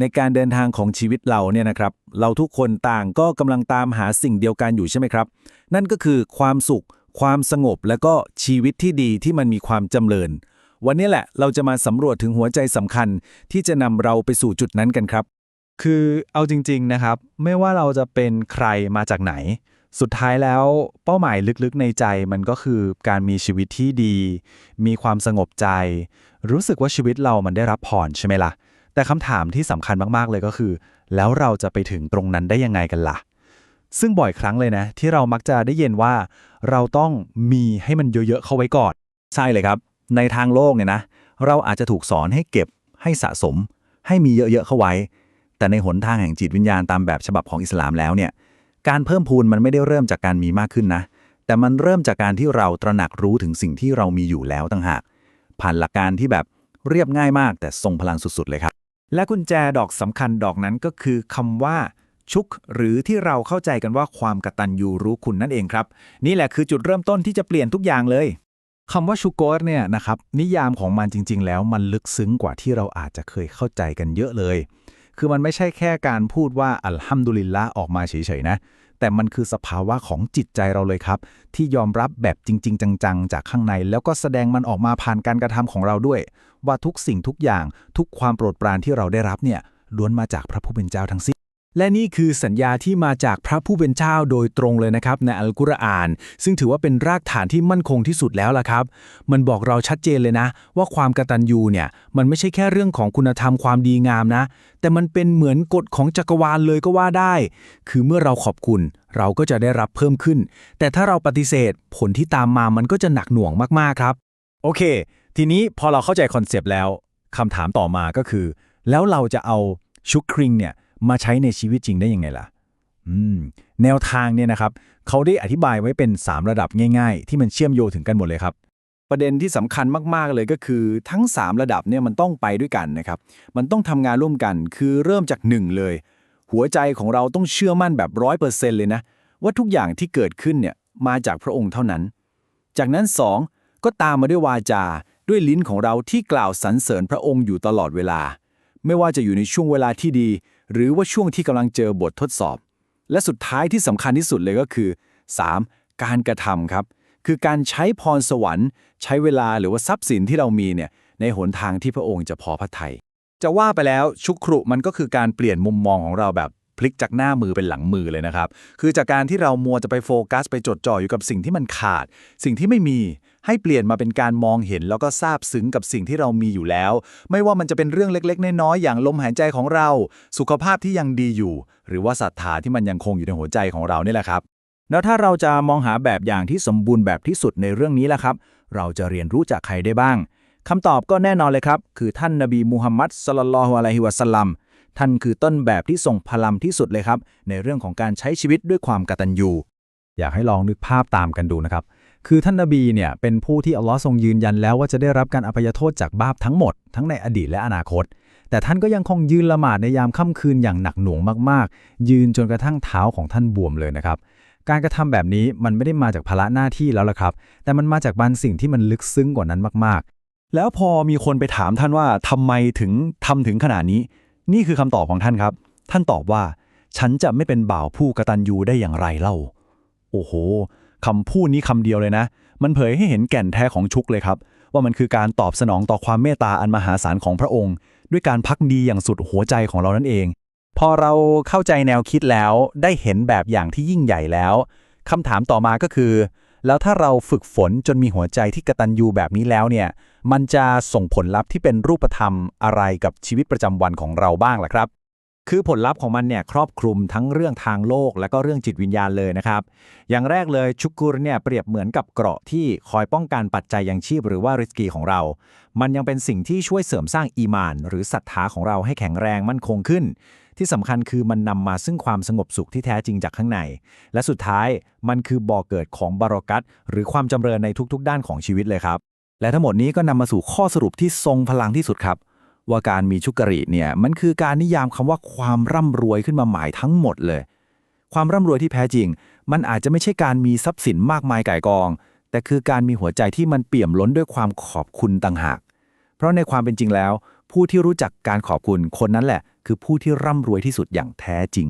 ในการเดินทางของชีวิตเราเนี่ยนะครับ เราทุกคนต่างก็กำลังตามหาสิ่งเดียวกันอยู่ใช่ไหมครับ นั่นก็คือความสุข ความสงบและก็ชีวิตที่ดีที่มันมีความจำเริญ วันนี้แหละเราจะมาสำรวจถึงหัวใจสำคัญ ที่จะนำเราไปสู่จุดนั้นกันครับ คือเอาจริง ๆนะครับ ไม่ว่าเราจะเป็นใครมาจากไหน สุดท้ายแล้วเป้าหมายลึกๆในใจมันก็คือการมีชีวิตที่ดี มีความสงบใจ รู้สึกว่าชีวิตเรามันได้รับพรใช่ไหมล่ะ แต่คำถามที่สำคัญมากๆเลยก็คือ แล้วเราจะไปถึงตรงนั้นได้ยังไงกันล่ะ ซึ่งบ่อยครั้งเลยนะ ที่เรามักจะได้ยินว่า เราต้องมีให้มันเยอะๆเข้าไว้ก่อน ใช่เลยครับ ในทางโลกเนี่ยนะ เราอาจจะถูกสอนให้เก็บ ให้สะสม ให้มีเยอะๆเข้าไว้ แต่ในหนทางแห่งจิตวิญญาณตามแบบฉบับของอิสลามแล้วเนี่ย การเพิ่มพูนมันไม่ได้เริ่มจากการมีมากขึ้นนะ แต่มันเริ่มจากการที่เราตระหนักรู้ถึงสิ่งที่เรามีอยู่แล้วต่างหาก ผ่านหลักการที่แบบเรียบง่ายมากแต่ทรงพลังสุดๆเลยครับ และกุญแจดอกสำคัญดอกนั้นก็คือคำว่า ชุก หรือที่เราเข้าใจกันว่าความกตัญญูรู้คุณนั่นเองครับ นี่แหละคือจุดเริ่มต้นที่จะเปลี่ยนทุกอย่างเลยคำว่าชูโกรเนี่ยนะครับนิยามของมันจริง ๆ แล้วมันลึกซึ้งกว่าที่เราอาจจะเคยเข้าใจกันเยอะเลย คือมันไม่ใช่แค่การพูดว่าอัลฮัมดุลิลละออกมาเฉยๆนะ แต่มันคือสภาวะของจิตใจเราเลยครับ ที่ยอมรับแบบจริง ๆ จัง ๆ จากข้างใน แล้วก็แสดงมันออกมาผ่านการกระทำของเราด้วย ว่าทุกสิ่งทุกอย่างทุกความโปรดปรานที่เราได้รับเนี่ยล้วนมาจากพระผู้เป็นเจ้าทั้งสิ้น และนี่คือสัญญาที่มาจากพระผู้เป็นเจ้าโดยตรงเลยนะครับในอัลกุรอาน ซึ่งถือว่าเป็นรากฐานที่มั่นคงที่สุดแล้วล่ะครับ มันบอกเราชัดเจนเลยนะ ว่าความกตัญญูเนี่ย มันไม่ใช่แค่เรื่องของคุณธรรมความดีงามนะ แต่มันเป็นเหมือนกฎของจักรวาลเลยก็ว่าได้ คือเมื่อเราขอบคุณ เราก็จะได้รับเพิ่มขึ้น แต่ถ้าเราปฏิเสธผลที่ตามมามันก็จะหนักหน่วงมากๆครับ โอเค ทีนี้พอเราเข้าใจคอนเซปต์แล้วคำถามต่อมาก็คือ แล้วเราจะเอาชุกคริงเนี่ย มาใช้ในชีวิตจริงได้ยังไงล่ะอืมแนวทางเนี่ยนะครับเขาได้อธิบายไว้เป็น 3 ระดับง่ายๆ ที่มันเชื่อมโยงถึงกันหมดเลยครับ ประเด็นที่สำคัญมากๆเลยก็คือทั้ง 3 ระดับเนี่ยมันต้องไปด้วยกันนะครับ มันต้องทำงานร่วมกันคือเริ่มจาก 1 เลย หัวใจของเราต้องเชื่อมั่นแบบร้อยเปอร์เซ็นต์เลยนะ ว่าทุกอย่างที่เกิดขึ้นเนี่ยมาจากพระองค์เท่านั้น จากนั้น 2 ก็ตามมาด้วยวาจาด้วยลิ้นของเราที่กล่าวสรรเสริญพระองค์อยู่ตลอดเวลา ไม่ว่าจะอยู่ในช่วงเวลาที่ดี หรือว่าช่วงที่กำลังเจอบททดสอบ และสุดท้ายที่สำคัญที่สุดเลยก็คือ 3. การกระทำครับ คือการใช้พรสวรรค์ ใช้เวลาหรือว่าทรัพย์สินที่เรามีเนี่ยในหนทางที่พระองค์จะพอพระทัยจะว่าไปแล้วชุกครุมันก็คือการเปลี่ยนมุมมองของเราแบบ พลิกจากหน้ามือเป็นหลังมือเลยนะครับ คือจากการที่เรามัวจะไปโฟกัส ไปจดจ่ออยู่กับสิ่งที่มันขาด สิ่งที่ไม่มีให้เปลี่ยนมาเป็นการมองเห็น แล้วก็ซาบซึ้งกับสิ่งที่เรามีอยู่แล้ว ไม่ว่ามันจะเป็นเรื่องเล็กๆ น้อยๆอย่างลมหายใจของเรา สุขภาพที่ยังดีอยู่ หรือว่าศรัทธาที่มันยังคงอยู่ในหัวใจของเรานี่แหละครับ แล้วถ้าเราจะมองหาแบบอย่างที่สมบูรณ์แบบที่สุดในเรื่องนี้ล่ะครับ เราจะเรียนรู้จากใครได้บ้างคำตอบก็แน่นอนเลยครับ คือท่านนบีมูฮัมมัดสลลัลฮุอะลัยฮิวะสัลลัม ท่านคือต้นแบบที่ทรงพลังที่สุดเลยครับ ในเรื่องของการใช้ชีวิตด้วยความกตัญญู อยากให้ลองนึกภาพตามกันดูนะครับ คือท่านนบีเนี่ยเป็นผู้ที่อัลลอฮ์ทรงยืนยันแล้วว่าจะได้รับการอภัยโทษจากบาปทั้งหมด ทั้งในอดีตและอนาคต แต่ท่านก็ยังคงยืนละหมาดในยามค่ำคืนอย่างหนักหน่วงมากๆ ยืนจนกระทั่งเท้าของท่านบวมเลยนะครับการกระทำแบบนี้มันไม่ได้มาจากภาระหน้าที่แล้วล่ะครับ แต่มันมาจากบางสิ่งที่มันลึกซึ้งกว่านั้นมากๆ แล้วพอมีคนไปถามท่านว่าทำไมถึงทำถึงขนาดนี้ นี่คือคำตอบของท่านครับ ท่านตอบว่า ฉันจะไม่เป็นบ่าวผู้กตัญญูได้อย่างไรเล่า โอ้โหคำพูดนี้คำเดียวเลยนะ มันเผยให้เห็นแก่นแท้ของชุกเลยครับ ว่ามันคือการตอบสนองต่อความเมตตาอันมหาศาลของพระองค์ ด้วยการพักดีอย่างสุดหัวใจของเรานั่นเอง พอเราเข้าใจแนวคิดแล้วได้เห็นแบบอย่างที่ยิ่งใหญ่แล้วคำถามต่อมาก็คือ แล้วถ้าเราฝึกฝนจนมีหัวใจที่กตัญญูแบบนี้แล้วเนี่ย มันจะส่งผลลัพธ์ที่เป็นรูปธรรมอะไรกับชีวิตประจำวันของเราบ้างล่ะครับ คือผลลัพธ์ของมันเนี่ยครอบคลุมทั้งเรื่องทางโลก และก็เรื่องจิตวิญญาณเลยนะครับ อย่างแรกเลยชุกุรเนี่ยเปรียบเหมือนกับเกราะที่คอยป้องกันปัจจัยยังชีพหรือว่าริสกีของเรา มันยังเป็นสิ่งที่ช่วยเสริมสร้างอีมาน หรือศรัทธาของเราให้แข็งแรงมั่นคงขึ้น ที่สำคัญคือมันนำมาซึ่งความสงบสุขที่แท้จริงจากข้างใน และสุดท้ายมันคือบ่อเกิดของบารอกัตหรือความจำเริญในทุกๆ ด้านของชีวิตเลยครับ และทั้งหมดนี้ก็นำมาสู่ข้อสรุปที่ทรงพลังที่สุดครับ ว่าการมีชุกริเนี่ยมันคือการนิยามคำว่าความร่ำรวยขึ้นมาหมายทั้งหมดเลย ความร่ำรวยที่แท้จริง มันอาจจะไม่ใช่การมีทรัพย์สินมากมายก่ายกอง แต่คือการมีหัวใจที่มันเปี่ยมล้นด้วยความขอบคุณต่างหาก เพราะในความเป็นจริงแล้ว ผู้ที่รู้จักการขอบคุณคนนั้นแหละ คือผู้ที่ร่ำรวยที่สุดอย่างแท้จริง